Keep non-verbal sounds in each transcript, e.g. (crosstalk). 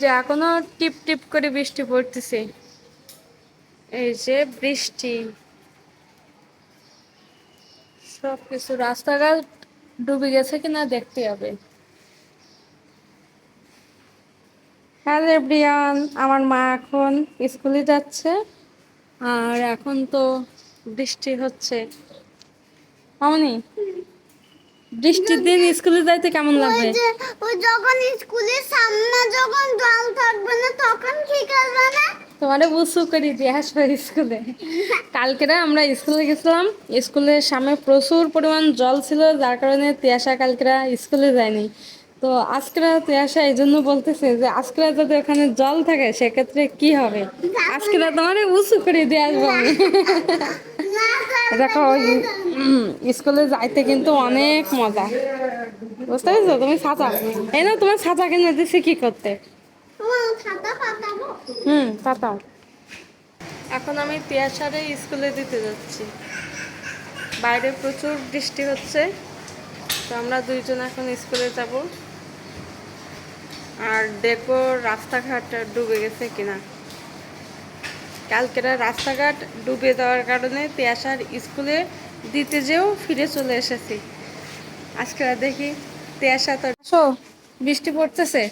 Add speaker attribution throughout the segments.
Speaker 1: যে এখনও টিপ টিপ করে বৃষ্টি পড়তেছে। এই যে বৃষ্টি। সব কিছু রাস্তাঘাট ডুবে গেছে কিনা দেখতে হবে। হ্যালো এভরিয়ান আমার মা এখন স্কুলে যাচ্ছে আর এখন তো বৃষ্টি হচ্ছে। মামনি বৃষ্টির দিন স্কুলে যাইতে কেমন লাগবে?
Speaker 2: ওই যখন স্কুলের সামনে যখন জল থাকবে না তখন কি করবে না?
Speaker 1: তোমারে বুঝু করি দিয়ে আসবে স্কুলে। কালকেরা আমরা স্কুলে গেছিলাম স্কুলের সামনে প্রচুর পরিমাণ জল ছিল যার কারণে তিয়াসা কালকেরা স্কুলে যায়নি। তো আজকেরা তিয়াসা এই জন্য বলতেছে যে আজকেরা যদি ওখানে জল থাকে সেক্ষেত্রে কি হবে? আজকেরা তোমারে উঁচু করে দিয়ে আসব আমি দেখো (clears throat) স্কুলে যাইতে কিন্তু অনেক মজা। বুঝতে পেরেছ? তুমি ছাতা এই না তোমার ছাতা কিনে দিছি কি করতে? হুম পাতাও এখন আমি তিয়াসারে স্কুলে দিতে যাচ্ছি। বাইরে প্রচুর বৃষ্টি হচ্ছে তো আমরা দুইজন এখন স্কুলে যাব। আর দেখো রাস্তাঘাট ডুবে গেছে কিনা। কালকেরা রাস্তাঘাট ডুবে দেওয়ার কারণে তিয়াসার স্কুলে দিতে যেও ফিরে চলে এসেছি। আজকে দেখি তিয়াসা তো আসো বৃষ্টি পড়তেছে।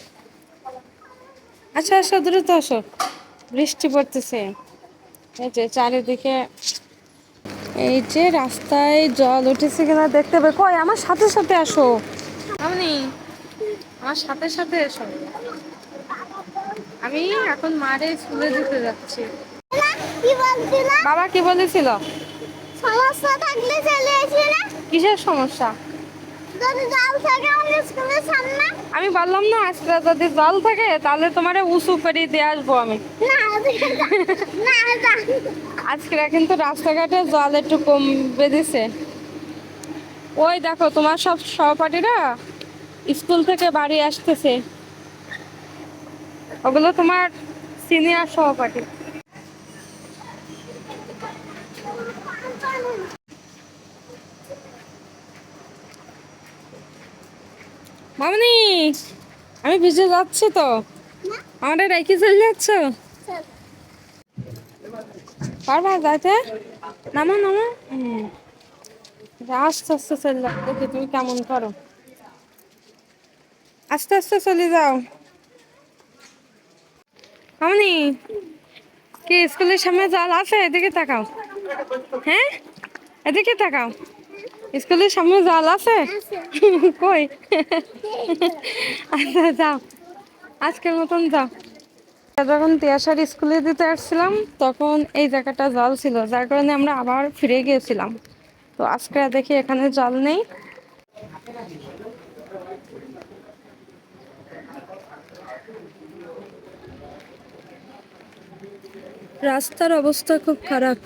Speaker 1: আচ্ছা আসো দ্রুত আসো। বৃষ্টি পড়তেছে। এই যে চারিদিকে এই যে রাস্তায় জল উঠেছে কিনা দেখতে হবে। কই আমার সাথে সাথে আসো। আমি আমার সাথে সাথে এসো। আমি এখন মারে স্কুলে যেতে যাচ্ছি। বাবা কি বলেছিল?
Speaker 2: সমস্যা থাকলে চলে আসি না।
Speaker 1: কিসের সমস্যা?
Speaker 2: যদি জল থাকে আমাদের স্কুলের সামনে।
Speaker 1: আমি বললাম না আজকে যদি জল থাকে তাহলে তোমারে উঁচু করে দিয়ে আসব আমি।
Speaker 2: না না
Speaker 1: আজকে কিন্তু রাস্তাঘাটে জল একটু কম বেঁধেছে ওই দেখো তোমার সব সহপাঠীরা স্কুল থেকে বাড়ি আসতেছে। ওগুলো তোমার সিনিয়র সহপাঠী। মামনি আমি ভিজে যাচ্ছি তো। আমাদের রেখে চলে যাচ্ছ? পারবা যাইতে? নামো নামো। আস্তে আস্তে চলে যাও। দেখি তুমি কেমন করো। আস্তে আস্তে চলে যাও। মামনি কি স্কুলের সামনে জল আছে? এদিকে তাকাও। হ্যাঁ? এদিকে তাকাও। স্কুলের সামনে জল আছে? (laughs) কই? (laughs) আচ্ছা যাও। আজকের মতন যাও। যখন তিয়াসার স্কুলে দিতে আসছিলাম তখন এই জায়গাটা জল ছিল যার কারণে আমরা আবার ফিরে গিয়েছিলাম। তো আজকে দেখি এখানে জল নেই। রাস্তার অবস্থা খুব খারাপ।